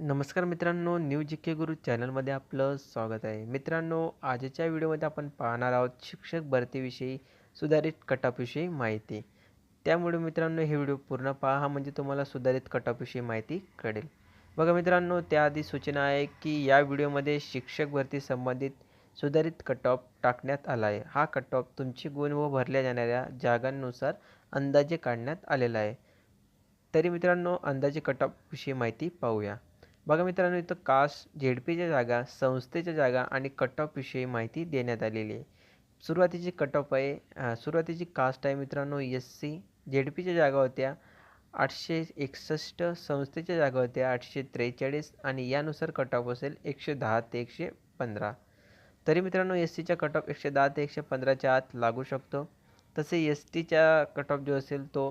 नमस्कार मित्रांनो न्यू जी के गुरु चॅनलमध्ये आपलं स्वागत आहे. मित्रांनो आजच्या व्हिडिओमध्ये आपण पाहणार आहोत शिक्षक भरतीविषयी सुधारित कटापविषयी माहिती. त्यामुळे मित्रांनो हे व्हिडिओ पूर्ण पहा म्हणजे तुम्हाला सुधारित कटापविषयी माहिती कळेल. बघा मित्रांनो त्याआधी सूचना आहे की या व्हिडिओमध्ये शिक्षक भरती संबंधित सुधारित कट ऑफ टाकण्यात आला आहे. हा कट ऑफ तुमचे गुण व भरल्या जाणाऱ्या जागांनुसार अंदाजे काढण्यात आलेला आहे. तरी मित्रांनो अंदाजे कट ऑफविषयी माहिती पाहूया. बघा मित्रांनो इथं कास्ट झेडपीच्या जागा संस्थेच्या जागा आणि कट ऑफविषयी माहिती देण्यात आलेली आहे. सुरुवातीची कट ऑफ आहे. सुरुवातीची कास्ट आहे मित्रांनो एस सी झेडपीच्या जागा होत्या आठशे एकसष्ट संस्थेच्या जागा होत्या आठशे त्रेचाळीस आणि यानुसार कट ऑफ असेल एकशे दहा ते एकशे पंधरा. तरी मित्रांनो एस सीचा कट ऑफ एकशे दहा ते एकशे पंधराच्या आत लागू शकतो. तसे एस टीचा कट ऑफ जो असेल तो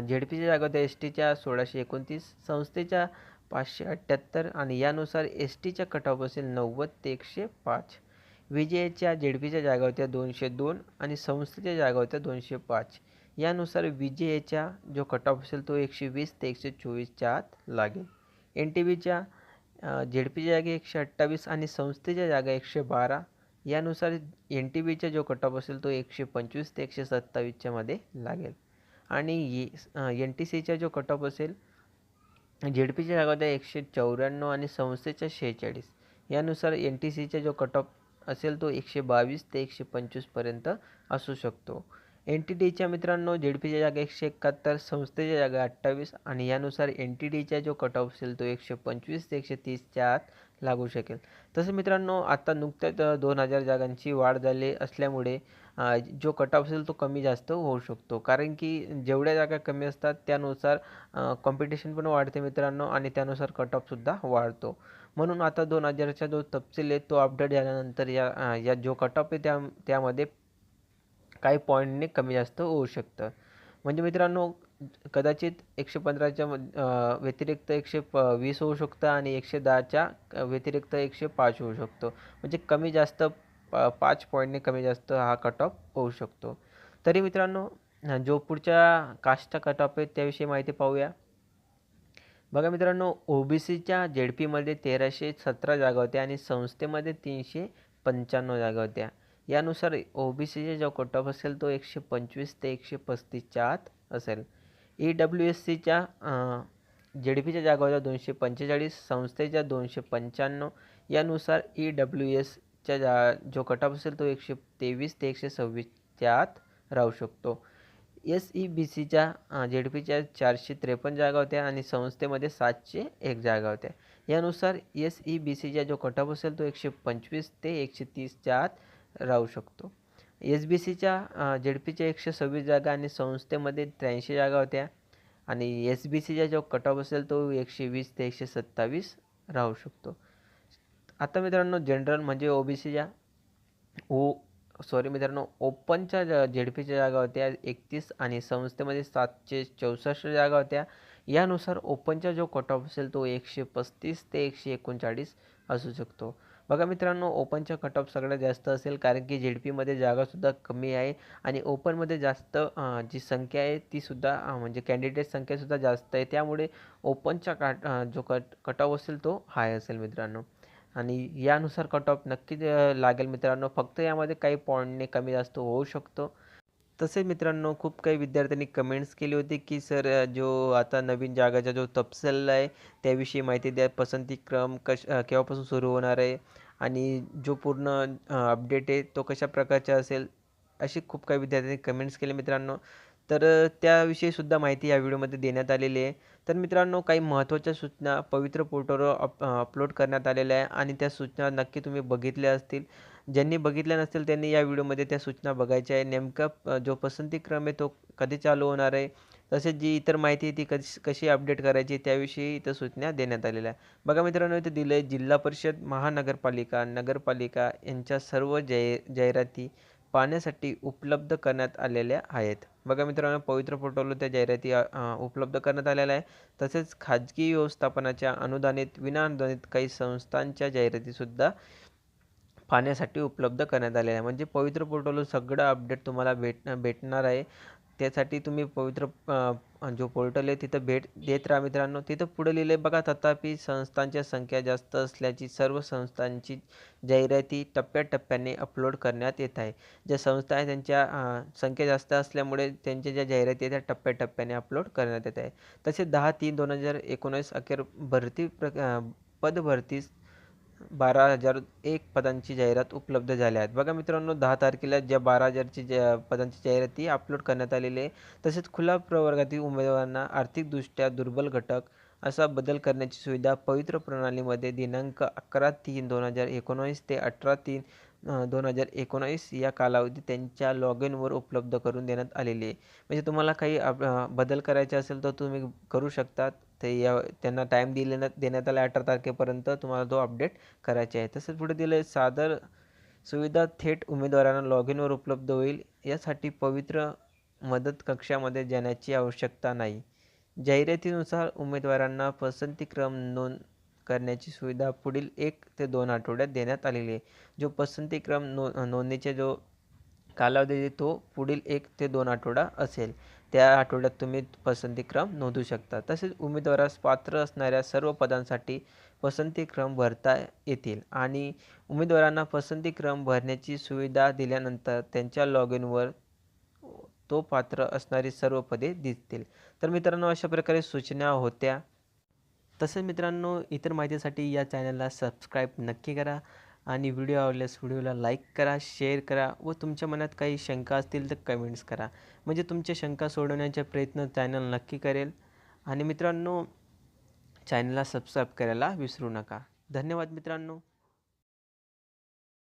झेड पीच्या जागा होत्या एस टीच्या सोळाशे एकोणतीस संस्थेच्या पाचशे अठ्ठ्याहत्तर आणि यानुसार एस टीच्या कट असेल नव्वद ते एकशे पाच. विजेच्या जेडपीच्या जागा होत्या दोनशे दोन आणि संस्थेच्या जागा होत्या दोनशे पाच. यानुसार विजयच्या जो कट असेल तो एकशे वीस ते एकशे चोवीसच्या आत लागेल. एन टी व्हीच्या जेडपीच्या जागा एकशे अठ्ठावीस आणि संस्थेच्या जागा एकशे बारा. यानुसार एन टी व्हीचा जो कट असेल तो एकशे पंचवीस ते एकशे सत्तावीसच्यामध्ये लागेल. आणि एन टी सीचा जो कट असेल झेड पीच्या जागा होत्या एकशे चौऱ्याण्णव आणि संस्थेच्या शेहेचाळीस. यानुसार एन टी सीचा जो कट ऑफ असेल तो एकशे बावीस ते एकशे पंचवीसपर्यंत असू शकतो. एन टी डीच्या मित्रांनो झेड पीच्या जागा एकशे एकाहत्तर संस्थेच्या जागा अठ्ठावीस आणि यानुसार एन टी डीचा जो कट ऑफ असेल तो एकशे पंचवीस ते एकशे तीसच्या आत लागू शकेल. तसं मित्रांनो आता नुकत्याच दोन हजार जागांची वाढ झाली असल्यामुळे जो कट ऑफ असेल तो कमी जास्त होऊ शकतो. कारण की जेवढ्या जागा कमी असतात त्यानुसार कॉम्पिटिशन पण वाढते मित्रांनो आणि त्यानुसार कट ऑफसुद्धा वाढतो. म्हणून आता दोन हजारचा जो तपशील आहे तो अपडेट झाल्यानंतर या या जो कट ऑफ आहे त्या त्यामध्ये काही पॉईंटने कमी जास्त होऊ शकतं. म्हणजे मित्रांनो कदाचित एकशे पंधराच्या व्यतिरिक्त एकशे प वीस होऊ शकतं आणि एकशे दहाच्या व्यतिरिक्त एकशे पाच होऊ शकतो. म्हणजे कमी जास्त पाच पॉईंटने कमी जास्त हा कट ऑफ होऊ शकतो. तरी मित्रांनो जो पुढच्या कास्टचा कट ऑफ आहे त्याविषयी माहिती पाहूया. बघा मित्रांनो ओ बी सीच्या जेड पीमध्ये तेराशे सतरा जागा होत्या आणि संस्थेमध्ये तीनशे पंच्याण्णव जागा होत्या. यानुसार ओ बी सीचा जो कट ऑफ असेल तो एकशे पंचवीस ते एकशे पस्तीसच्या आत असेल ई डब्ल्यू एस सीच्या जेड पीच्या जागा होत्या दोनशे पंचेचाळीस संस्थेच्या दोनशे पंच्याण्णव. यानुसार ई डब्ल्यू एस च्या जा जो कटाप असेल तो एकशे तेवीस ते एकशे सव्वीसच्या आत राहू शकतो. एस ई बी सीच्या जेड पीच्या चारशे त्रेपन्न जागा होत्या आणि संस्थेमध्ये सातशे एक जागा होत्या. यानुसार एस ई बी सीचा जो कट असेल तो एकशे पंचवीस ते एकशे तीसच्या आत राहू शकतो. एस बी सीच्या जेड पीच्या एकशे सव्वीस जागा आणि संस्थेमध्ये त्र्याऐंशी जागा होत्या. आणि एस बी सीचा जो कट असेल तो एकशे वीस ते एकशे सत्तावीस राहू शकतो. आता मित्रांनो जनरल म्हणजे ओ बी सीच्या ओ सॉरी मित्रांनो ओपनच्या जेड पीच्या जागा होत्या एकतीस आणि संस्थेमध्ये सातशे चौसष्ट जागा होत्या. यानुसार ओपनचा जो कट ऑफ असेल तो एकशे पस्तीस ते एकशे एकोणचाळीस असू शकतो. बघा मित्रांनो ओपनचा कट ऑफ सगळ्यात जास्त असेल कारण की जेड पीमध्ये जागासुद्धा कमी आहे आणि ओपनमध्ये जास्त जी संख्या आहे तीसुद्धा म्हणजे कॅन्डिडेट संख्यासुद्धा जास्त आहे. त्यामुळे ओपनचा काट जो कट कट ऑफ असेल तो हाय असेल मित्रांनो. आणि यानुसार कट ऑफ नक्कीच लागेल मित्रांनो. फक्त यामध्ये काही पॉईंटने कमी जास्त होऊ शकतो. तसेच मित्रांनो खूप काही विद्यार्थ्यांनी कमेंट्स केली होती की सर जो आता नवीन जागाचा जो तपशील आहे त्याविषयी माहिती द्या. पसंती क्रम कश केव्हापासून सुरू होणार आहे? आणि जो पूर्ण अपडेट आहे तो कशा प्रकारचा असेल? अशी खूप काही विद्यार्थ्यांनी कमेंट्स केले मित्रांनो. तर त्याविषयीसुद्धा माहिती या व्हिडिओमध्ये देण्यात आलेली आहे. तर मित्रांनो काही महत्त्वाच्या सूचना पवित्र पोर्टलवर अप अपलोड करण्यात आलेल्या आहे आणि त्या सूचना नक्की तुम्ही बघितल्या असतील. ज्यांनी बघितल्या नसतील त्यांनी या व्हिडिओमध्ये त्या सूचना बघायच्या आहे. नेमका जो पसंती क्रम आहे तो कधी चालू होणार आहे? तसेच जी इतर माहिती आहे ती कशी कशी अपडेट करायची त्याविषयी इथं सूचना देण्यात आलेल्या आहे. बघा मित्रांनो इथं दिलं आहे जिल्हा परिषद महानगरपालिका नगरपालिका यांच्या सर्व जय जाहिराती पाहण्यासाठी उपलब्ध करण्यात आलेल्या आहेत. बघा मित्रांनो पवित्र पोर्टलवर त्या जाहिराती उपलब्ध करण्यात आलेल्या आहे तसेच खाजगी व्यवस्थापनाच्या अनुदानित विनाअनुदानित काही संस्थांच्या जाहिरातीसुद्धा पाहण्यासाठी उपलब्ध करण्यात आलेल्या आहे म्हणजे पवित्र पोर्टलवर सगळं अपडेट तुम्हाला भेट भेटणार आहे. त्यासाठी तुम्ही पवित्र जो पोर्टल आहे तिथं भेट देत राहा मित्रांनो. तिथं पुढे लिहिले बघा तथापि संस्थांच्या संख्या जास्त असल्याची सर्व संस्थांची जाहिराती टप्प्याटप्प्याने अपलोड करण्यात येत आहे. ज्या संस्था आहे त्यांच्या संख्या जास्त असल्यामुळे त्यांच्या ज्या जाहिराती आहेत त्या टप्प्याटप्प्याने अपलोड करण्यात येत आहे. तसेच दहा तीन दोन हजार एकोणीस अखेर भरती प्र पदभरतीस बारा हजार एक पदांची जाहिरात उपलब्ध झाल्या आहेत. बघा मित्रांनो दहा तारखेला ज्या बारा हजारची ज्या पदांची जाहिराती अपलोड करण्यात आलेली आहे. तसेच खुला प्रवर्गातील उमेदवारांना आर्थिकदृष्ट्या दुर्बल घटक असा बदल करण्याची सुविधा पवित्र प्रणालीमध्ये दिनांक अकरा तीन दोन हजार एकोणावीस ते अठरा तीन दोन हजार एकोणावीस या कालावधीत त्यांच्या लॉग इनवर उपलब्ध करून देण्यात आलेली आहे. म्हणजे तुम्हाला काही अप बदल करायचे असेल तर तुम्ही करू शकतात. ते या त्यांना टाईम दिलेला देण्यात आला अठरा तारखेपर्यंत तुम्हाला तो अपडेट करायचे आहे. तसेच पुढे दिले सादर सुविधा थेट उमेदवारांना लॉग इनवर उपलब्ध होईल. यासाठी पवित्र मदत कक्षामध्ये जाण्याची आवश्यकता नाही. जाहिरातीनुसार उमेदवारांना पसंतीक्रम नोंद करण्याची सुविधा पुढील एक ते दोन आठवड्यात देण्यात आलेली आहे. जो पसंतीक्रम नो नोंदणीचा जो कालावधी तो पुढील एक ते दोन आठवडा असेल. त्या आठवड्यात तुम्ही पसंतीक्रम नोंदवू शकता. तसेच उमेदवारास पात्र असणाऱ्या सर्व पदांसाठी पसंतीक्रम भरता येतील आणि उमेदवारांना पसंतीक्रम भरण्याची सुविधा दिल्यानंतर त्यांच्या लॉग इनवर तो पात्र असणारी सर्व पदे दिसतील. तर मित्रांनो अशा प्रकारे सूचना होत्या. तसेच मित्रांनो इतर माहितीसाठी या चॅनलला सबस्क्राईब नक्की करा. आणि व्हिडिओ आवडल्यास व्हिडिओला लाईक करा शेअर करा व तुमच्या मनात काही शंका असतील तर कमेंट्स करा. म्हणजे तुमच्या शंका सोडवण्याचा प्रयत्न चॅनल नक्की करेल. आणि मित्रांनो चॅनलला सबस्क्राईब करायला विसरू नका. धन्यवाद मित्रांनो.